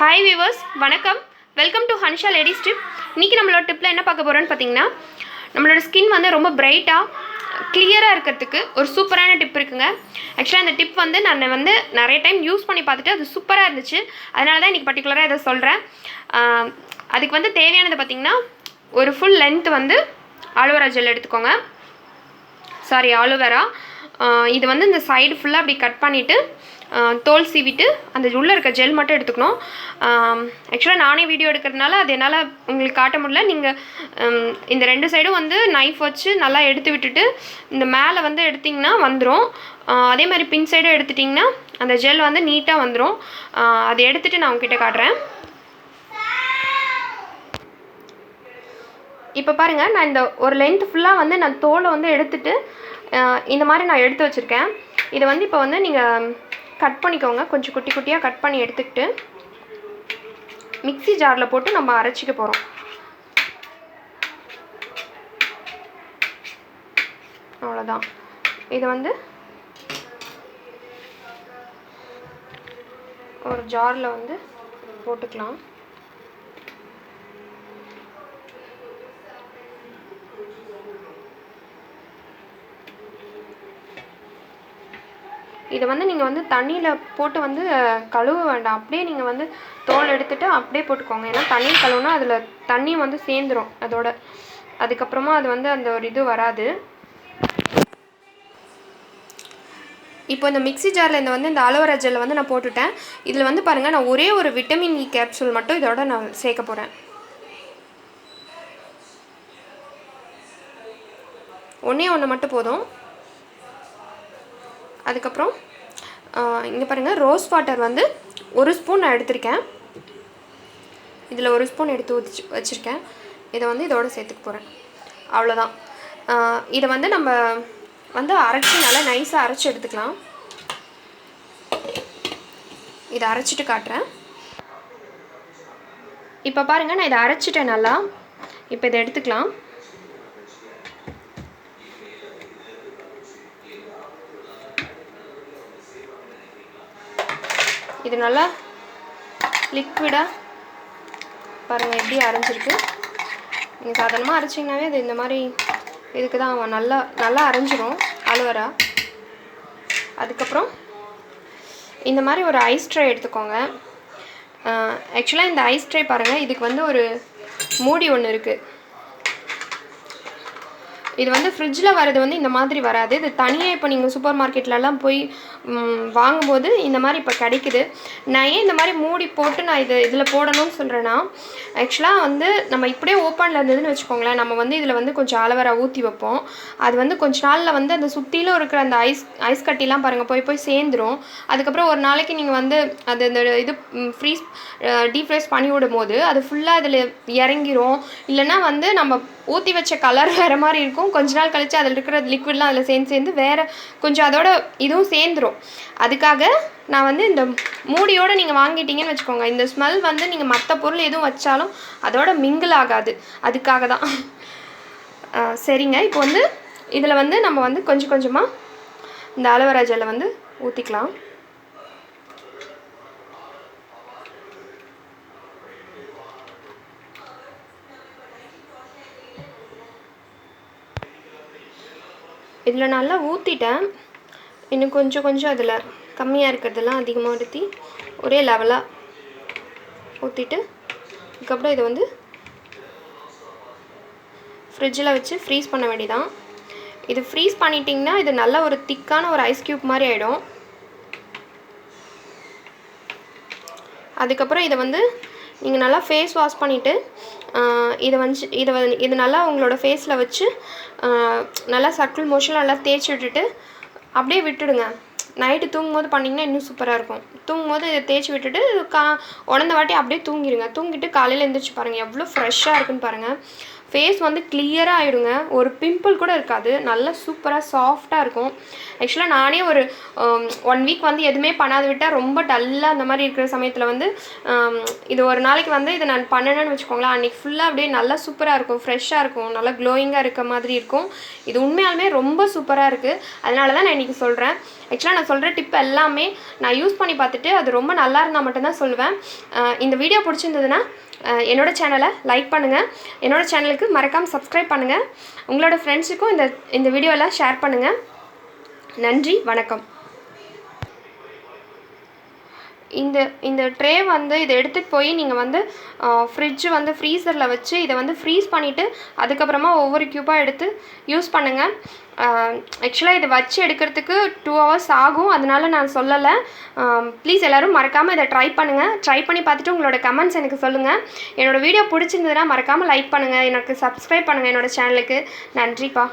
Hi viewers வணக்கம். Welcome to Hansha ladies tip இன்றைக்கி நம்மளோட டிப்பில் என்ன பார்க்க போகிறோன்னு பார்த்தீங்கன்னா நம்மளோட ஸ்கின் வந்து ரொம்ப பிரைட்டாக கிளியராக இருக்கிறதுக்கு ஒரு சூப்பரான டிப் இருக்குங்க. ஆக்சுவலாக அந்த டிப் வந்து நான் வந்து நிறைய டைம் யூஸ் பண்ணி பார்த்துட்டு அது சூப்பராக இருந்துச்சு. அதனால தான் இன்றைக்கி பர்டிகுலராக இதை சொல்கிறேன் அதுக்கு வந்து தேவையானது பார்த்திங்கன்னா ஒரு ஃபுல் லென்த் வந்து ஆலுவரா ஜெல் எடுத்துக்கோங்க. சாரி ஆலோவேரா இது வந்து இந்த சைடு ஃபுல்லாக அப்படி கட் பண்ணிவிட்டு தோல் சீவிட்டு அந்த உள்ளே இருக்க ஜெல் மட்டும் எடுத்துக்கணும். ஆக்சுவலாக நானே வீடியோ எடுக்கிறதுனால அது என்னால் உங்களுக்கு காட்ட முடியல. நீங்கள் இந்த ரெண்டு சைடும் வந்து நைஃப் வச்சு நல்லா எடுத்து விட்டுட்டு இந்த மேலே வந்து எடுத்திங்கன்னா வந்துடும் அதே மாதிரி பின் சைடும் எடுத்துட்டிங்கன்னா அந்த ஜெல் வந்து நீட்டாக வந்துடும் அதை எடுத்துகிட்டு நான் உங்ககிட்ட காட்டுறேன். இப்போ பாருங்கள் நான் இந்த ஒரு லென்த் ஃபுல்லாக வந்து நான் தோலை வந்து எடுத்துட்டு இந்த மாதிரி நான் எடுத்து வச்சுருக்கேன். இதை வந்து இப்போ வந்து நீங்கள் கட் பண்ணிக்கோங்க. கொஞ்சம் குட்டி குட்டியாக கட் பண்ணி எடுத்துக்கிட்டு மிக்ஸி ஜாரில் போட்டு நம்ம அரைச்சிக்க போகிறோம் அவ்வளோதான் இதை வந்து ஒரு ஜாரில் வந்து போட்டுக்கலாம். இதை வந்து நீங்கள் வந்து தண்ணியில் போட்டு வந்து கழுவ வேண்டாம். அப்படியே நீங்கள் வந்து தோல் எடுத்துகிட்டு அப்படியே போட்டுக்கோங்க. ஏன்னா தண்ணியில் கழுவுனா அதில் தண்ணி வந்து சேர்ந்துரும் அதோட. அதுக்கப்புறமா அது வந்து அந்த ஒரு இது வராது. இப்போ இந்த மிக்ஸி ஜாரில் இந்த வந்து இந்த அலோவேரா ஜெல்லை வந்து நான் போட்டுட்டேன். இதில் வந்து பாருங்கள் நான் ஒரே ஒரு விட்டமின் இ கேப்சூல் மட்டும் இதோட நான் சேர்க்க போகிறேன் ஒன்றே ஒன்று மட்டும் போதும். அதுக்கப்புறம் இங்கே பாருங்கள் ரோஸ் வாட்டர் வந்து ஒரு ஸ்பூன் நான் எடுத்திருக்கேன். இதில் ஒரு ஸ்பூன் எடுத்து ஊற்றி வச்சுருக்கேன். இதை வந்து இதோடு சேர்த்துக்க போகிறேன் அவ்வளோதான் இதை வந்து நம்ம வந்து அரைச்சி நல்லா நைஸாக அரைச்சி எடுத்துக்கலாம். இதை அரைச்சிட்டு காட்டுறேன். இப்போ பாருங்கள் நான் இதை அரைச்சிட்டேன் நல்லா. இப்போ இதை எடுத்துக்கலாம். இது நல்லா லிக்விடாக பாருங்கள் எப்படி அரைஞ்சிருக்கு. நீங்கள் சாதாரணமாக அரைச்சிங்கனாவே அது இந்த மாதிரி இதுக்கு தான் அவன் நல்லா நல்லா அரைஞ்சிரும் அலுவரா அதுக்கப்புறம் இந்த மாதிரி ஒரு ஐஸ் ட்ரே எடுத்துக்கோங்க. ஆக்சுவலாக இந்த ஐஸ் ட்ரே பாருங்கள் இதுக்கு வந்து ஒரு மூடி ஒன்று இருக்குது இது வந்து ஃப்ரிட்ஜில் வர்றது வந்து இந்த மாதிரி வராது. இது தனியாக இப்போ நீங்கள் சூப்பர் மார்க்கெட்லலாம் போய் வாங்கும்போது இந்த மாதிரி இப்போ கிடைக்குது. நான் ஏன் இந்த மாதிரி மூடி போட்டு நான் இது இதில் போடணும்னு சொல்கிறேன்னா ஆக்சுவலாக வந்து நம்ம இப்படியே ஓப்பனில் இருந்ததுன்னு வச்சுக்கோங்களேன் நம்ம வந்து இதில் வந்து கொஞ்சம் அளவரை ஊற்றி வைப்போம். அது வந்து கொஞ்ச நாளில் வந்து அந்த சுற்றிலும் இருக்கிற அந்த ஐஸ் ஐஸ் கட்டிலாம் பாருங்கள் போய் போய் சேர்ந்துரும். அதுக்கப்புறம் ஒரு நாளைக்கு நீங்கள் வந்து அது இந்த இது ஃப்ரீஸ் டீஃப்ரைஸ் பண்ணி விடும் போது அது ஃபுல்லாக இதில் இறங்கிரும். இல்லைன்னா வந்து நம்ம ஊற்றி வச்ச கலர் வேறு மாதிரி இருக்கும். கொஞ்ச நாள் கழித்து அதில் இருக்கிற லிக்விட்லாம் அதில் சேர்ந்து சேர்ந்து வேறு கொஞ்சம் அதோட இதுவும் சேர்ந்துரும். அதுக்காக நான் வந்து இந்த மூடியோடு நீங்கள் வாங்கிட்டீங்கன்னு வச்சுக்கோங்க. இந்த ஸ்மெல் வந்து நீங்கள் மற்ற பொருள் எதுவும் வச்சாலும் அதோட மிங்கிள் ஆகாது. அதுக்காக தான். சரிங்க. இப்போ வந்து இதில் வந்து நம்ம வந்து கொஞ்சம் கொஞ்சமாக இந்த அலோவேரா ஜெல்லை வந்து ஊற்றிக்கலாம் இதில் நல்லா ஊற்றிட்டேன் இன்னும் கொஞ்சம் கொஞ்சம் அதில் கம்மியாக இருக்கிறதெல்லாம் அதிகமாக ஊற்றி ஒரே லெவலாக ஊற்றிட்டு அதுக்கப்புறம் இதை வந்து ஃப்ரிட்ஜில் வச்சு ஃப்ரீஸ் பண்ண வேண்டியதான் இது ஃப்ரீஸ் பண்ணிட்டிங்கன்னா இது நல்ல ஒரு திக்கான ஒரு ஐஸ் க்யூப் மாதிரி ஆகிடும் அதுக்கப்புறம் இதை வந்து நீங்கள் நல்லா ஃபேஸ் வாஷ் பண்ணிவிட்டு இதை வந்து இதை வந்து இது நல்லா உங்களோட ஃபேஸில் வச்சு நல்லா சர்க்கிள் மோஷனில் நல்லா தேய்ச்சி விட்டுட்டு அப்படியே விட்டுடுங்க. நைட்டு தூங்கும்போது பண்ணிங்கன்னா இன்னும் சூப்பராக இருக்கும். தூங்கும்போது இதை தேய்ச்சி விட்டுட்டு கா உடந்த வாட்டி அப்படியே தூங்கிடுங்க தூங்கிட்டு காலையில் எழுந்திரிச்சு பாருங்கள் எவ்வளோ ஃப்ரெஷ்ஷாக இருக்குன்னு பாருங்கள் ஃபேஸ் வந்து கிளியராக ஆகிடுங்க ஒரு பிம்பிள் கூட இருக்காது. நல்லா சூப்பராக சாஃப்டாக இருக்கும். ஆக்சுவலாக நானே ஒரு um, ஒன் வீக் வந்து எதுவுமே பண்ணாத விட்டால் ரொம்ப டல்லாக அந்த மாதிரி இருக்கிற சமயத்தில் வந்து um, இது ஒரு நாளைக்கு வந்து இதை நான் பண்ணணும்னு வச்சுக்கோங்களேன். அன்றைக்கி ஃபுல்லாக அப்படியே நல்லா சூப்பராக இருக்கும். ஃப்ரெஷ்ஷாக இருக்கும். நல்லா க்ளோயிங்காக இருக்க மாதிரி இருக்கும். இது உண்மையாலுமே ரொம்ப சூப்பராக இருக்குது அதனால தான் நான் இன்றைக்கி சொல்கிறேன் ஆக்சுவலாக நான் சொல்கிற டிப் எல்லாமே நான் யூஸ் பண்ணி பார்த்துட்டு அது ரொம்ப நல்லா இருந்தால் மட்டும்தான் சொல்லுவேன். இந்த வீடியோ பிடிச்சிருந்ததுன்னா என்னோடய சேனலை லைக் பண்ணுங்கள் என்னோடய சேனலுக்கு சேனலுக்கு மறக்காமல் சப்ஸ்கிரைப் பண்ணுங்கள் உங்களோட ஃப்ரெண்ட்ஸுக்கும் இந்த இந்த வீடியோலாம் ஷேர் பண்ணுங்கள் நன்றி வணக்கம். இந்த இந்த ட்ரே வந்து இதை எடுத்துகிட்டு போய் நீங்கள் வந்து ஃப்ரிட்ஜ் வந்து ஃப்ரீசரில் வச்சு இதை வந்து ஃப்ரீஸ் பண்ணிவிட்டு அதுக்கப்புறமா ஒவ்வொரு க்யூப்பாக எடுத்து யூஸ் பண்ணுங்கள் ஆக்சுவலாக இதை வச்சு எடுக்கிறதுக்கு டூ ஹவர்ஸ் ஆகும். அதனால நான் சொல்லலை. ப்ளீஸ் எல்லோரும் மறக்காமல் இதை ட்ரை பண்ணுங்கள் ட்ரை பண்ணி பார்த்துட்டு உங்களோட கமெண்ட்ஸ் எனக்கு சொல்லுங்கள் என்னோடய வீடியோ பிடிச்சிருந்ததுன்னா மறக்காமல் லைக் பண்ணுங்கள் எனக்கு சப்ஸ்கிரைப் பண்ணுங்கள் என்னோடய சேனலுக்கு நன்றிப்பா.